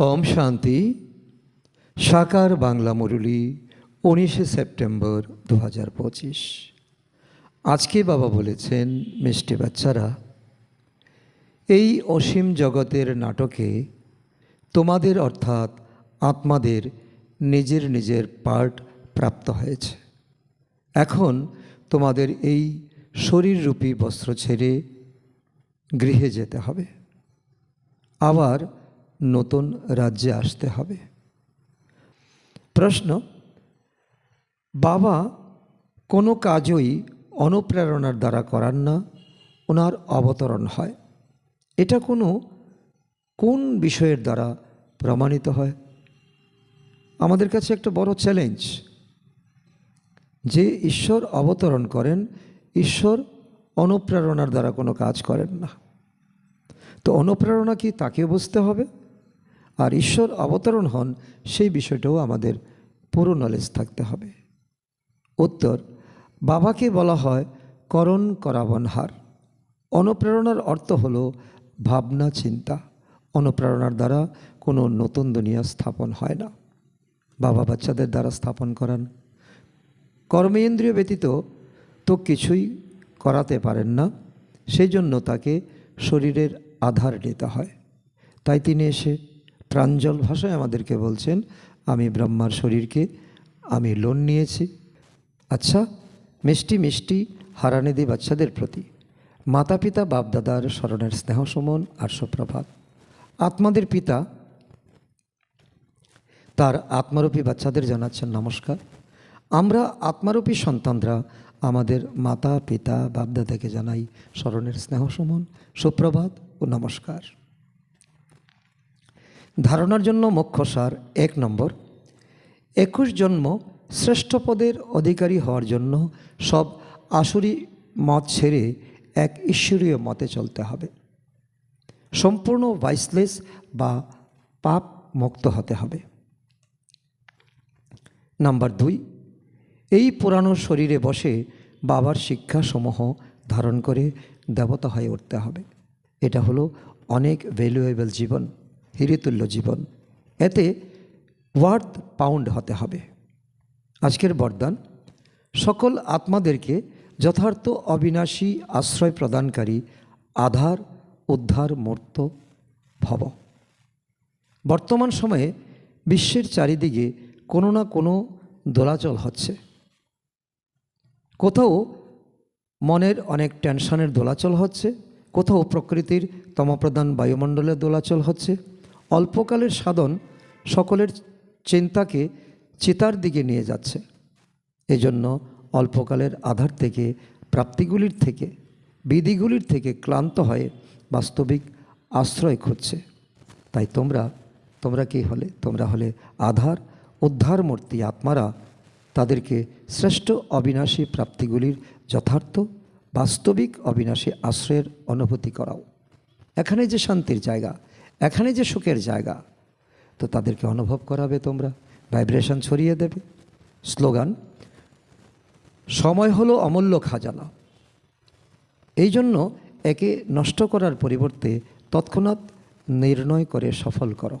ওম শান্তি। সাকার বাংলা মুরলী, উনিশে সেপ্টেম্বর দু হাজার পঁচিশ। আজকে বাবা বলেছেন, মিষ্টি বাচ্চারা, এই অসীম জগতের নাটকে তোমাদের অর্থাৎ আত্মাদের নিজের নিজের পার্ট প্রাপ্ত হয়েছে। এখন তোমাদের এই শরীররূপী বস্ত্র ছেড়ে গৃহে যেতে হবে। আবার নতুন রাজ্যে আসতে হবে। প্রশ্ন, বাবা কোনো কাজই অনুপ্রেরণার দ্বারা করান না, ওনার অবতরণ হয়। এটা কোনো, কোন বিষয়ের দ্বারা প্রমাণিত হয়? আমাদের কাছে একটা বড় চ্যালেঞ্জ যে ঈশ্বর অবতরণ করেন, ঈশ্বর অনুপ্রেরণার দ্বারা কোনো কাজ করেন না। তো অনুপ্রেরণা কি তাকে বুঝতে হবে? আর ঈশ্বর অবতরণ হন, সেই বিষয়টাও আমাদের পুরো নলেজ থাকতে হবে। উত্তর, বাবাকে বলা হয় করণ করাবনহার অনুপ্রেরণার অর্থ হল ভাবনা, চিন্তা। অনুপ্রেরণার দ্বারা কোনো নতুন দুনিয়া স্থাপন হয় না। বাবা বাচ্চাদের দ্বারা স্থাপন করান। কর্মেন্দ্রিয় ব্যতীত তো কিছুই করাতে পারেন না সেই জন্য তাকে শরীরের আধার নিতে হয়। তাই তিনি এসে প্রাঞ্জল ভাষায় আমাদেরকে বলছেন, আমি ব্রহ্মার শরীরকে আমি লোন নিয়েছি। আচ্ছা মিষ্টি মিষ্টি হারানিদি বাচ্চাদের প্রতি। মাতা পিতা বাপদাদার স্মরণের স্নেহ সমন আর সুপ্রভাত। আত্মাদের পিতা, তার আত্মারূপী বাচ্চাদের জানাচ্ছেন নমস্কার। আমরা আত্মারূপী সন্তানরা আমাদের মাতা পিতা বাপদাদাকে জানাই স্মরণের স্নেহ সমন, সুপ্রভাত ও নমস্কার। ধারণার জন্য মুখ্য সার, এক নম্বর। একুশ জন্ম শ্রেষ্ঠ পদের অধিকারী হওয়ার জন্য সব আসুরি মত ছেড়ে এক ঈশ্বরীয় মতে চলতে হবে। সম্পূর্ণ ভাইসলেস বা পাপ মুক্ত হতে হবে। নাম্বার দুই, এই পুরানো শরীরে বসে বাবার শিক্ষাসমূহ ধারণ করে দেবতা হয়ে উঠতে হবে। এটা হলো অনেক ভ্যালুয়েবল জীবন। হিরিতুল্য জীবন। এতে ওয়ার্থ পাউন্ড হতে হবে। আজকের বরদান, সকল আত্মাদেরকে যথার্থ অবিনাশী আশ্রয় প্রদানকারী আধার, উদ্ধার, মূর্ত, ভব। বর্তমান সময়ে বিশ্বের চারিদিকে কোনো না কোনো দোলাচল হচ্ছে। কোথাও মনের অনেক টেনশনের দোলাচল হচ্ছে, কোথাও প্রকৃতির তমপ্রধান বায়ুমণ্ডলের দোলাচল হচ্ছে অল্পকালের সাধন সকলের চিন্তাকে চিতার দিকে নিয়ে যাচ্ছে। এজন্য অল্পকালের আধার থেকে, প্রাপ্তিগুলির থেকে, বিধিগুলির থেকে ক্লান্ত হয়ে বাস্তবিক আশ্রয় খুঁজছে। তাই তোমরা তোমরা কি হলে? তোমরা হলে আধার উদ্ধার মূর্তি আত্মারা। তাদেরকে শ্রেষ্ঠ অবিনাশী প্রাপ্তিগুলির যথার্থ, বাস্তবিক অবিনাশী আশ্রয়ের অনুভূতি করাও। এখানে যে শান্তির জায়গা এখানে যে সুখের জায়গা, তো তাদেরকে অনুভব করাবে তোমরা। ভাইব্রেশন ছড়িয়ে দেবে। স্লোগান সময় হলো অমূল্য খাজানা। এই জন্য একে নষ্ট করার পরিবর্তে তৎক্ষণাৎ নির্ণয় করে সফল করো।